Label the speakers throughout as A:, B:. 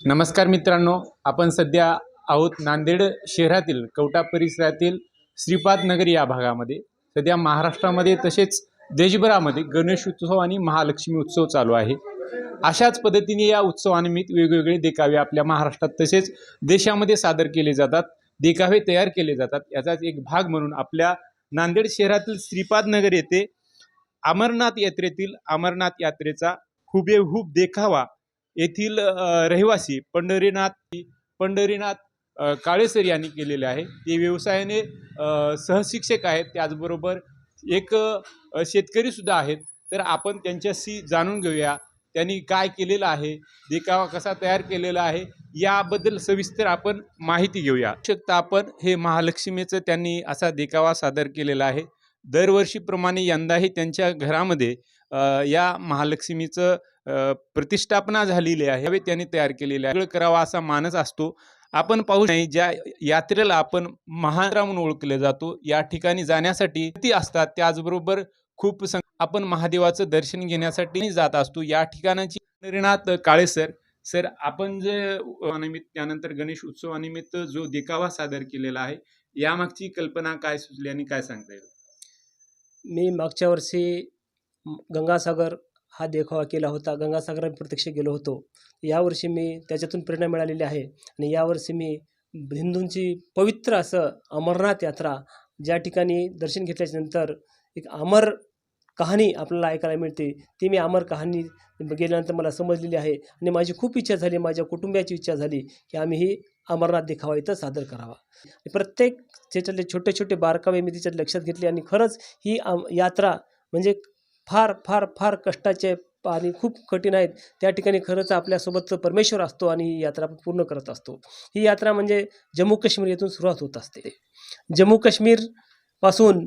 A: नमस्कार मित्रांनो आपण सध्या आहोत नांदेड शहरातील कवटा परिसरातील श्रीपाद नगर या भागामध्ये. सध्या महाराष्ट्रामध्ये तसेच देशभरामध्ये गणेश उत्सव आणि महालक्ष्मी उत्सव चालू आहे. अशाच पद्धतीने या उत्सवानिमित्त वेगवेगळे देखावे आपल्या महाराष्ट्रात तसेच देशामध्ये सादर केले जातात देखावे तयार केले जातात. याचाच एक भाग म्हणून आपल्या नांदेड शहरातील श्रीपाद नगर येथे अमरनाथ यात्रेतील अमरनाथ यात्रेचा हुबेहूब देखावा येथील रहिवासी पंढरीनाथ पंढरीनाथ काळेसर यांनी केलेले आहे. ते व्यवसायाने सहशिक्षक आहेत. त्याचबरोबर एक शेतकरीसुद्धा आहेत. तर आपण त्यांच्याशी जाणून घेऊया त्यांनी काय केलेलं आहे देखावा कसा तयार केलेला आहे याबद्दल सविस्तर आपण माहिती घेऊया. शकता आपण हे महालक्ष्मीचं त्यांनी असा देखावा सादर केलेला आहे. दरवर्षीप्रमाणे यंदाही त्यांच्या घरामध्ये या महालक्ष्मीचं प्रतिष्ठापना झालेली आहे. हवे त्यांनी तयार केलेले आहे. करावा असा मानस असतो. आपण पाहू नाही ज्या यात्रेला आपण महारा म्हणून ओळखले जातो. या ठिकाणी जाण्यासाठी किती असतात. त्याचबरोबर खूप सं आपण महादेवाचं दर्शन घेण्यासाठी जात असतो. या ठिकाणाची पंढरीनाथ काळे सर सर आपण जे निमित्त त्यानंतर गणेश उत्सवानिमित्त जो देखावा सादर केलेला आहे यामागची कल्पना काय सुचली आणि काय सांगता येईल?
B: मी मागच्या वर्षी गंगासागर हा देखावा केला होता. गंगासागर प्रत्यक्ष गेलो होतो. यावर्षी मी त्याच्यातून प्रेरणा मिळालेली आहे. आणि यावर्षी मी हिंदूंची पवित्र असं अमरनाथ यात्रा ज्या ठिकाणी दर्शन घेतल्याच्या नंतर एक अमर कहाणी आपल्याला ऐकायला मिळते. ती मी अमर कहाणी गेल्यानंतर मला समजलेली आहे. आणि माझी खूप इच्छा झाली माझ्या कुटुंबियाची इच्छा झाली की आम्ही ही अमरनाथ देखावा इथं सादर करावा. प्रत्येक त्याच्यातले छोटे छोटे बारकावे मी तिच्यात लक्षात घेतले आणि खरंच ही आम यात्रा म्हणजे फार फार फार कष्टाचे आणि खूप कठीण आहेत. त्या ठिकाणी खरंच आपल्यासोबत परमेश्वर असतो आणि ही यात्रा आपण पूर्ण करत असतो. ही यात्रा म्हणजे जम्मू काश्मीर येथून सुरुवात होत असते. जम्मू काश्मीरपासून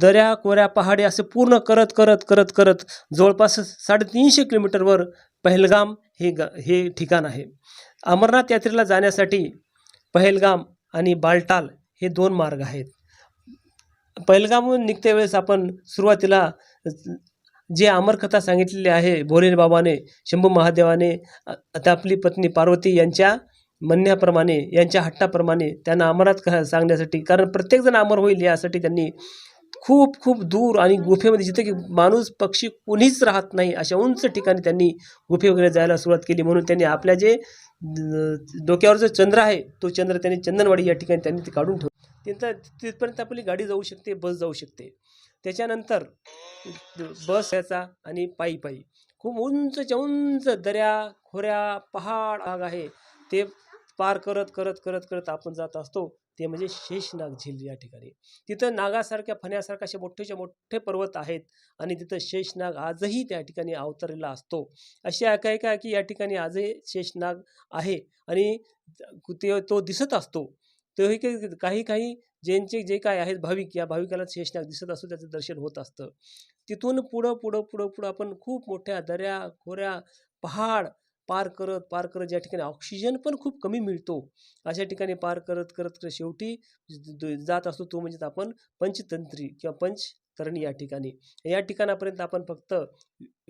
B: दऱ्या कोऱ्या पहाडे असे पूर्ण करत करत करत करत जवळपास साडेतीनशे किलोमीटरवर पहलगाम हे ग हे ठिकाण आहे. अमरनाथ यात्रेला जाण्यासाठी पहलगाम आणि बालटाल हे दोन मार्ग आहेत. पहलगामहून निघत्या वेळेस आपण सुरुवातीला जे अमरकथा सांगितलेली आहे भोले बाबाने शंभू महादेवाने आता आपली पत्नी पार्वती यांच्या म्हणण्याप्रमाणे यांच्या हट्टाप्रमाणे त्यांना अमरात कहा सांगण्यासाठी कारण प्रत्येकजण अमर होईल यासाठी त्यांनी खूप खूप दूर आणि गुफेमध्ये जिथे की माणूस पक्षी कोणीच राहत नाही अशा उंच ठिकाणी त्यांनी गुफे वगैरे जायला सुरुवात केली. म्हणून त्यांनी आपल्या जे डोक्यावर जो चंद्र आहे तो चंद्र त्यांनी चंदनवाडी या ठिकाणी त्यांनी ते काढून ठेवला. तिथं तिथपर्यंत आपली गाडी जाऊ शकते बस जाऊ शकते. त्याच्यानंतर बस याचा आणि पायी पायी. खूप उंचच्या उंच दऱ्या खोऱ्या पहाड भाग आहे. ते पार करत करत करत करत आपण जात असतो. ते म्हणजे शेषनाग झील या ठिकाणी. तिथं नागासारख्या फण्यासारख्या असे मोठेचे मोठे पर्वत आहेत आणि तिथं शेषनाग आजही त्या ठिकाणी अवतरलेला असतो. अशी ऐकायका आहे की या ठिकाणी आजही शेषनाग आहे आणि ते तो दिसत असतो. तेही काही काही काही ज्यांचे जे काय आहेत भाविक या भाविकाला शेषनाग दिसत असतो त्याचं दर्शन होत असतं. तिथून पुढं पुढं पुढं पुढं आपण खूप मोठ्या दऱ्या खोऱ्या पहाड पार करत पार करत ज्या ठिकाणी ऑक्सिजन पण खूप कमी मिळतो अशा ठिकाणी पार करत करत करत शेवटी जात असतो तो म्हणजे आपण पंचतंत्री किंवा पंचतरणी या ठिकाणी. या ठिकाणापर्यंत आपण फक्त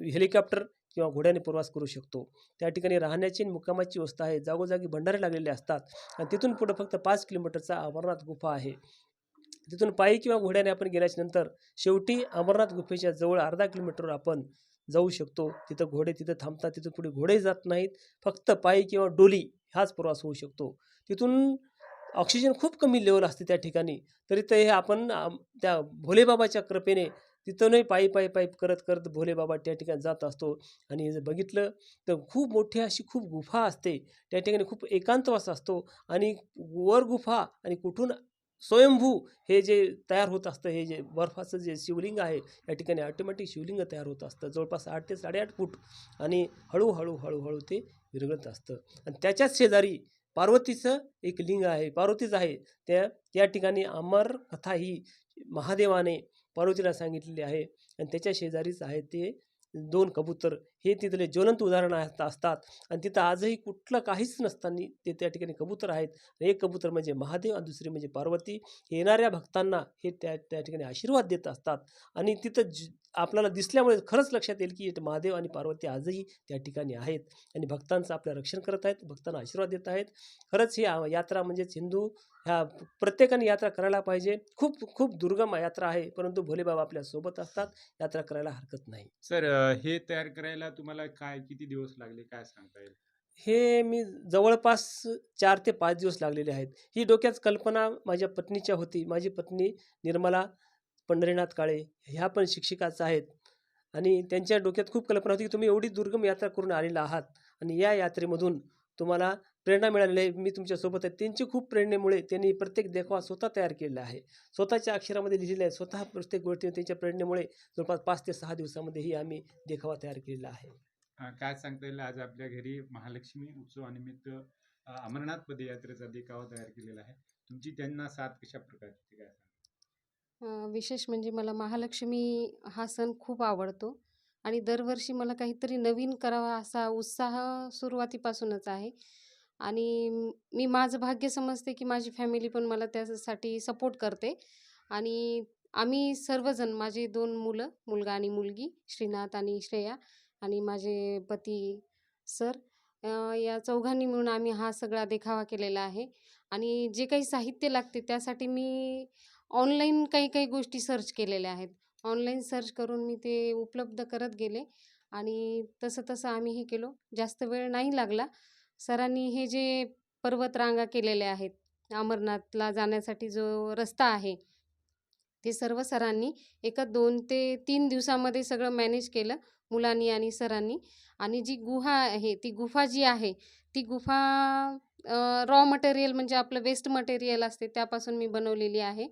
B: हेलिकॉप्टर किंवा घोड्याने प्रवास करू शकतो. त्या ठिकाणी राहण्याची आणि मुक्कामाची व्यवस्था आहे. जागोजागी भंडारे लागलेले असतात आणि तिथून पुढं फक्त पाच किलोमीटरचा अमरनाथ गुफा आहे. तिथून पायी किंवा घोड्याने आपण गेल्याच्यानंतर शेवटी अमरनाथ गुफेच्या जवळ अर्धा किलोमीटरवर आपण जाऊ शकतो. तिथं घोडे तिथं थांबतात. तिथं पुढे घोडे जात नाहीत. फक्त पायी किंवा डोली हाच प्रवास होऊ शकतो. तिथून ऑक्सिजन खूप कमी लेवल असते त्या ठिकाणी. तरी ते हे आपण त्या भोलेबाबाच्या कृपेने तिथूनही पायी पायी पायी करत करत भोलेबाबा त्या ठिकाणी जात असतो. आणि जर बघितलं तर खूप मोठी अशी खूप गुफा असते. त्या ठिकाणी खूप एकांतवास असतो. आणि वर गुफा आणि कुठून स्वयंभू हे जे तयार होत असतं हे जे बर्फाचं जे शिवलिंग आहे या ठिकाणी ऑटोमॅटिक शिवलिंग तयार होत असतं. जवळपास आठ ते साडेआठ फूट आणि हळूहळू हळूहळू ते विरघळत असतं. आणि त्याच्याच शेजारी पार्वतीचं एक लिंग आहे पार्वतीचं आहे. त्या या ठिकाणी अमर कथा ही महादेवाने पार्वतीला सांगितलेली आहे. आणि त्याच्या शेजारीच आहे ते दोन कबूतर. हे तिथले ज्वलंत उदाहरणं असतात. आणि तिथं आजही कुठलं काहीच नसताना ते त्या ठिकाणी कबूतर आहेत. एक कबूतर म्हणजे महादेव आणि दुसरी म्हणजे पार्वती. येणाऱ्या भक्तांना हे त्या त्या ठिकाणी आशीर्वाद देत असतात. आणि तिथं ज आपल्याला दिसल्यामुळे खरंच लक्षात येईल की महादेव आणि पार्वती आजही त्या ठिकाणी आहेत. आणि भक्तांचं आपलं रक्षण करत आहेत. भक्तांना आशीर्वाद देत आहेत. खरंच ही यात्रा म्हणजेच हिंदू ह्या प्रत्येकाने यात्रा करायला पाहिजे. खूप खूप दुर्गम यात्रा आहे परंतु भोलेबाबा आपल्यासोबत असतात. यात्रा करायला हरकत नाही.
A: सर हे तयार करायला तुम्हाला काय किती दिवस लागले? काय सांगता येईल?
B: हे मी जवळपास चार ते पाच दिवस लागलेले आहेत. ही डोक्यात कल्पना माझ्या पत्नीच्या होती. माझी पत्नी निर्मला पंढरीनाथ काळे ह्या पण शिक्षिकाच आहेत. आणि त्यांच्या डोक्यात खूप कल्पना होती की तुम्ही एवढी दुर्गम यात्रा करून आलेला आहात. आणि या यात्रेमधून तुम्हाला प्रेरणा मिळालेली आहे. मी तुमच्यासोबत आहे. त्यांची खूप प्रेरणेमुळे त्यांनी प्रत्येक देखावा स्वतः तयार केलेला आहे. स्वतःच्या अक्षरामध्ये लिहिलेलं आहे. स्वतः प्रत्येक गोष्टी त्यांच्या प्रेरणेमुळे जवळपास पाच ते सहा दिवसामध्ये ही आम्ही देखावा तयार केलेला आहे.
A: काय सांगता येईल? आज आपल्या घरी महालक्ष्मी उत्सवानिमित्त अमरनाथ पदयात्रेचा देखावा तयार केलेला आहे. तुमची त्यांना साथ कशा प्रकारची काय
C: विशेष म्हणजे मला महालक्ष्मी हा सण खूप आवडतो. आणि दरवर्षी मला काहीतरी नवीन करावा असा उत्साह सुरुवातीपासूनच आहे. आणि मी माझं भाग्य समजते की माझी फॅमिली पण मला त्यासाठी सपोर्ट करते. आणि आम्ही सर्वजण माझे दोन मुलं मुलगा आणि मुलगी श्रीनाथ आणि श्रेया आणि माझे पती सर या चौघांनी मिळून आम्ही हा सगळा देखावा केलेला आहे. आणि जे काही साहित्य लागते त्यासाठी मी ऑनलाईन काही काही गोष्टी सर्च केलेल्या आहेत. ऑनलाईन सर्च करून मी ते उपलब्ध करत गेले आणि तसं तसं आम्ही हे केलो. जास्त वेळ नाही लागला. सरांनी हे जे पर्वतरांगा केलेल्या आहेत अमरनाथला जाण्यासाठी जो रस्ता आहे ते सर्व सरांनी एका दोन ते तीन दिवसामध्ये सगळं मॅनेज केलं मुलांनी आणि सरांनी. आणि जी गुहा आहे ती गुफा जी आहे ती गुफा रॉ मटेरियल म्हणजे आपलं वेस्ट मटेरियल असते त्यापासून मी बनवलेली आहे.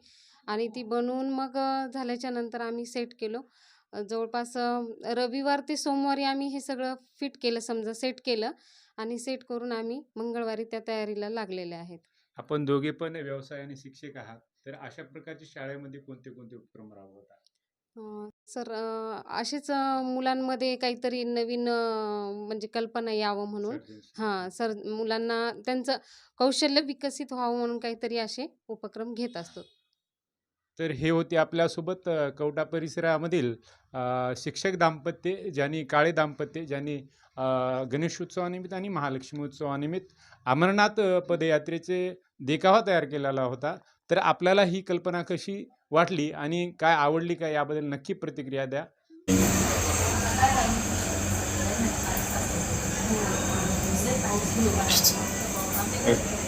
C: आणि ती बनवून मग झाल्याच्यानंतर आम्ही सेट केलो. जवळपास रविवार ते सोमवारी आम्ही हे सगळं फिट केलं समजा सेट केलं. आणि सेट करून आम्ही मंगळवारी त्या तयारीला लागलेले आहेत.
A: आपण दोघे पण व्यवसाय आणि शिक्षक आहात तर अशा प्रकारच्या शाळेमध्ये कोणते कोणते उपक्रम राबवतात?
C: सर असेच मुलांमध्ये काहीतरी नवीन म्हणजे कल्पना यावं म्हणून? हां सर मुलांना त्यांचं कौशल्य विकसित व्हावं म्हणून काहीतरी असे उपक्रम घेत असतो.
A: तर हे होते आपल्यासोबत कवटा परिसरामधील शिक्षक दाम्पत्य ज्यांनी काळे दाम्पत्य ज्यांनी गणेशोत्सवानिमित्त आणि महालक्ष्मी उत्सवानिमित्त अमरनाथ पदयात्रेचे देखावा तयार केलेला होता तर आपल्याला ही कल्पना कशी वाटली आणि काय आवडली काय याबद्दल नक्की प्रतिक्रिया द्या
D: Thank you.